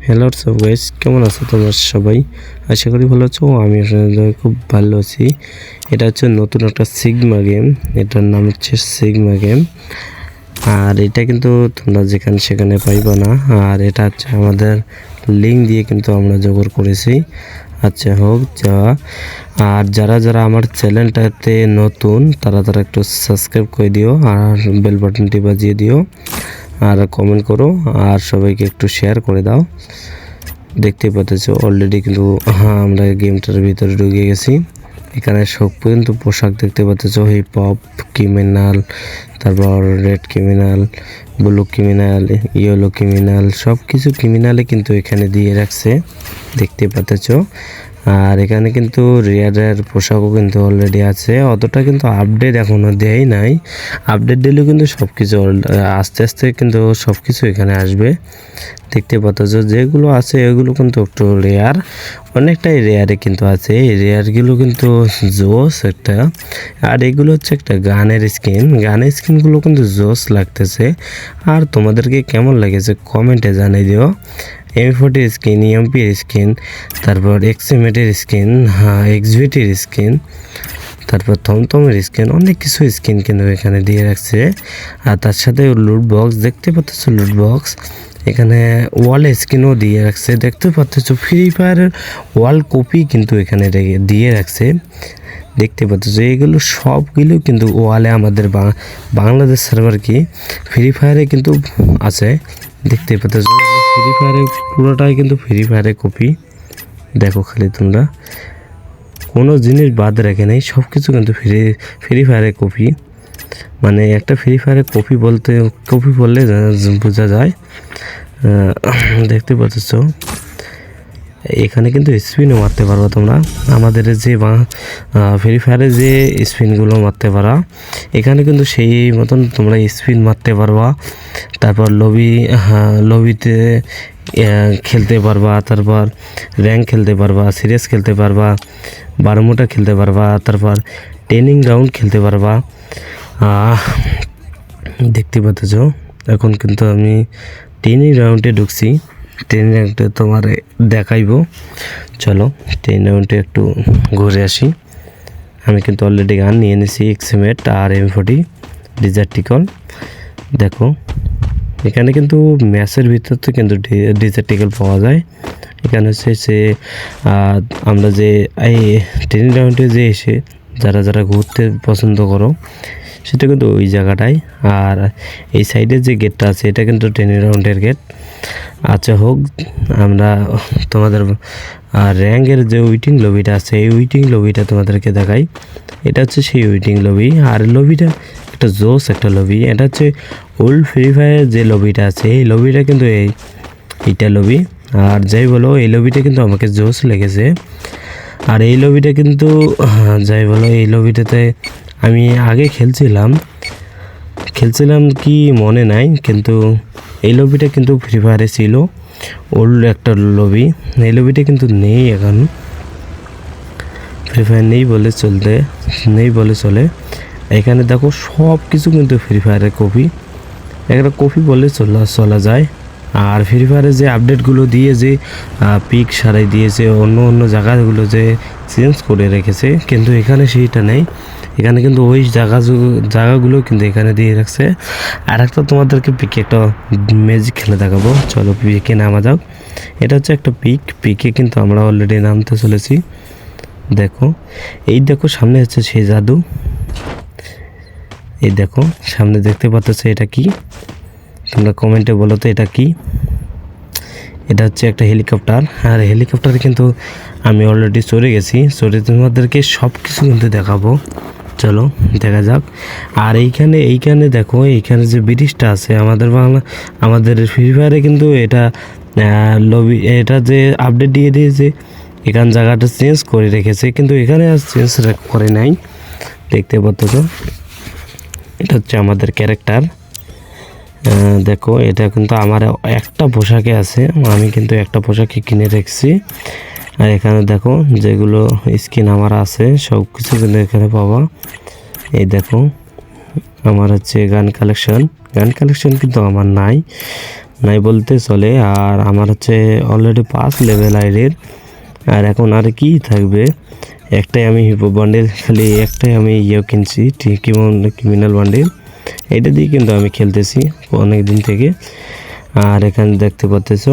Hello সব guys কেমন আছো তোমরা সবাই? আশা করি ভালো আছো। আমি আসলে খুব ভালো আছি। এটা হচ্ছে নতুন একটা সিগমা গেম এটার নাম হচ্ছে সিগমা গেম আর এটা কিন্তু তোমরা যেখানে সেখানে পাইবা না। আর এটা হচ্ছে আমাদের লিঙ্ক দিয়ে কিন্তু আমরা জোগাড় করেছি। আচ্ছা হোক, যা। আর যারা যারা আমার চ্যানেলটাতে নতুন, তারা তারা একটু সাবস্ক্রাইব করে দিও। আর বেল বাটনটি বাজিয়ে দিও। আর কমেন্ট করো, আর সবাইকে একটু শেয়ার করে দাও। দেখতে পাচ্ছ অলরেডি কিন্তু হ্যাঁ আমরা গেমটার ভিতরে ঢুকে গেছি। এখানে সব পর্যন্ত পোশাক দেখতে পাচ্ছ হিপ হপ ক্রিমিনাল তারপর red criminal blue criminal yellow criminal সব কিছু ক্রিমিনালে কিন্তু এখানে দিয়ে রাখছে, দেখতে পাচ্ছ আর এখানে কিন্তু রিয়ারের পোশাকও কিন্তু অলরেডি আছে। অতটা কিন্তু আপডেট এখনও দেয় নাই। আপডেট দিলেও কিন্তু সব কিছু আস্তে আস্তে কিন্তু সব কিছু এখানে আসবে। দেখতে পাচ্ছ যেগুলো আছে এগুলো কিন্তু একটু রেয়ার অনেকটাই রেয়ারে কিন্তু আছে। এই রেয়ারগুলো কিন্তু জোস একটা। আর এগুলো হচ্ছে একটা গানের স্কিন গানের স্কিনগুলো কিন্তু জোস লাগতেছে। আর তোমাদেরকে কেমন লেগেছে কমেন্টে জানিয়ে দিও। এম ফোর্টির স্কিন এমপির স্কিন তারপর এক্সএমেটের স্কিন হ্যাঁ এক্সভিটির স্কিন তারপর থমথমের স্কিন অনেক কিছু স্কিন কিন্তু এখানে দিয়ে রাখছে। আর তার সাথে লুট বক্স দেখতে পাচ্ছ লুট বক্স এখানে ওয়ালে স্ক্রিনও দিয়ে রাখছে। দেখতে পাচ্ছ ফ্রি ফায়ারের ওয়াল কপি কিন্তু এখানে দিয়ে রাখছে। দেখতে পাচ্ছ এগুলো সবগুলো কিন্তু ওয়ালে আমাদের বাংলাদেশ সার্ভার কি? ফ্রি ফায়ারে কিন্তু আছে। দেখতে পাচ্ছ ফ্রি ফায়ারে পুরোটাই কিন্তু ফ্রি ফায়ারে কপি দেখো খালি তোমরা কোনো জিনিস বাদ রেখে নেই সব কিছু কিন্তু ফ্রি ফ্রি ফায়ারে কপি মানে একটা ফ্রি ফায়ারে কপি বলতে কপি বললে বোঝা যায় দেখতে পাচ্ছ এখানে কিন্তু স্পিনও মারতে পারবা তোমরা। আমাদের যে ফ্রি ফায়ারে যে স্পিনগুলো মারতে পারা, এখানে কিন্তু সেই মতন তোমরা স্পিন মারতে পারবা। তারপর লবি লবিতে খেলতে পারবা, তারপর র্যাঙ্ক খেলতে পারবা সিরিয়াস খেলতে পারবা বারোমোটা খেলতে পারবা, তারপর ট্রেনিং রাউন্ড খেলতে পারবা। দেখতে পাচ্ছ, এখন কিন্তু আমি ট্রেনিং রাউন্ডে ঢুকছি। ট্রেনিং রাউন্ডে তোমার দেখাইবো। চলো ট্রেনিং রাউন্ডে একটু ঘুরে আসি। আমি কিন্তু অলরেডি গান নিয়ে নিয়েছি এক্সিমেট আর এম ফোর্টি ডিজার্টিকল দেখো, এখানে কিন্তু ম্যাচের ভিতর তো কিন্তু ডিজার্টিকল পাওয়া যায়। এখানে হচ্ছে সে আমরা যে, এই ট্রেনিং রাউন্ডে যে এসে যারা যারা ঘুরতে পছন্দ করো, সেটা কিন্তু ওই জায়গাটায় আর এই সাইডের যে গেটটা আছে, এটা কিন্তু ট্রেনিং রাউন্ডের গেট আচ্ছা হোক, আমরা তোমাদের র্যাঙ্কের যে উইটিং লবিটা আছে, এই উইটিং লবিটা তোমাদেরকে দেখাই। এটা হচ্ছে সেই উইটিং লবি আর লবিটা একটা জোস একটা লবি এটা হচ্ছে ওল্ড ফ্রি ফায়ার যে লবিটা আছে, এই লবিটা কিন্তু এই, এইটা লবি আর যাই বলো, এই লবিটা কিন্তু আমাকে জোস লেগেছে। আর এই লবিটা কিন্তু যাই বলো, এই লবিটাতে আমি আগে খেলছিলাম। খেলছিলাম কি মনে নাই, কিন্তু এই লবিটা কিন্তু ফ্রি ফায়ারে ছিল ওল্ড একটা লবি এই লবিটা কিন্তু নেই এখন। ফ্রি ফায়ার নেই বলে চলতে, নেই বলে চলে। এখানে দেখো সব কিছু কিন্তু ফ্রি ফায়ারের কপি একটা কপি বলে চলা চলা যায়। আর ফ্রি ফায়ারে যে আপডেটগুলো দিয়ে যে পিক সারাই দিয়েছে, অন্য অন্য জায়গাগুলো যে চেঞ্জ করে রেখেছে, কিন্তু এখানে সেইটা নেই। এখানে কিন্তু ওই জায়গা জায়গাগুলো কিন্তু এখানে দিয়ে রাখছে। আর একটা তোমাদেরকে পিকে একটা ম্যাজিক খেলে দেখাবো। চলো পিকে নামা যাও এটা হচ্ছে একটা পিক পিকে কিন্তু আমরা অলরেডি নামতে চলেছি। দেখো, এই দেখো সামনে হচ্ছে সেই জাদু। এই দেখো, সামনে দেখতে পাচ্ছ এটা কি? তোমরা কমেন্টে বলো তো এটা কি? এটা হচ্ছে একটা হেলিকপ্টার আর হেলিকপ্টারে কিন্তু আমি অলরেডি চড়ে গেছি। চড়ে তোমাদেরকে সব কিছু কিন্তু দেখাবো। চলো, দেখা যাক। আর এইখানে এইখানে দেখো, এইখানে যে ব্রিজটা আছে, আমাদের বাংলা, আমাদের ফ্রি ফায়ারে কিন্তু এটা লবি এটা যে আপডেট দিয়ে দিয়েছে, এখান জায়গাটা চেঞ্জ করে রেখেছে, কিন্তু এখানে আর চেঞ্জ করে নাই। দেখতে পাচ্ছ? তো এটা হচ্ছে আমাদের ক্যারেক্টার দেখো, এটা কিন্তু আমার একটা পোশাকে আছে, আমি কিন্তু একটা পোশাকে কিনে রেখেছি। আর এখানে দেখো যেগুলো স্কিন আমার আছে সব কিছু কিন্তু এখানে পাবা। এই দেখো, আমার হচ্ছে গান কালেকশন। গান কালেকশন কিন্তু আমার নাই। নাই বলতে চলে, আর আমার হচ্ছে অলরেডি পাঁচ লেভেল আইডির। আর এখন আর কি থাকবে? একটাই আমি হিপো বান্ডেল খালি একটাই আমি ইয়ে কিনছি ক্রিমিনাল বান্ডেল এটা দিয়ে কিন্তু আমি খেলতেছি অনেক দিন থেকে। আর এখানে দেখতে পাচ্তেছো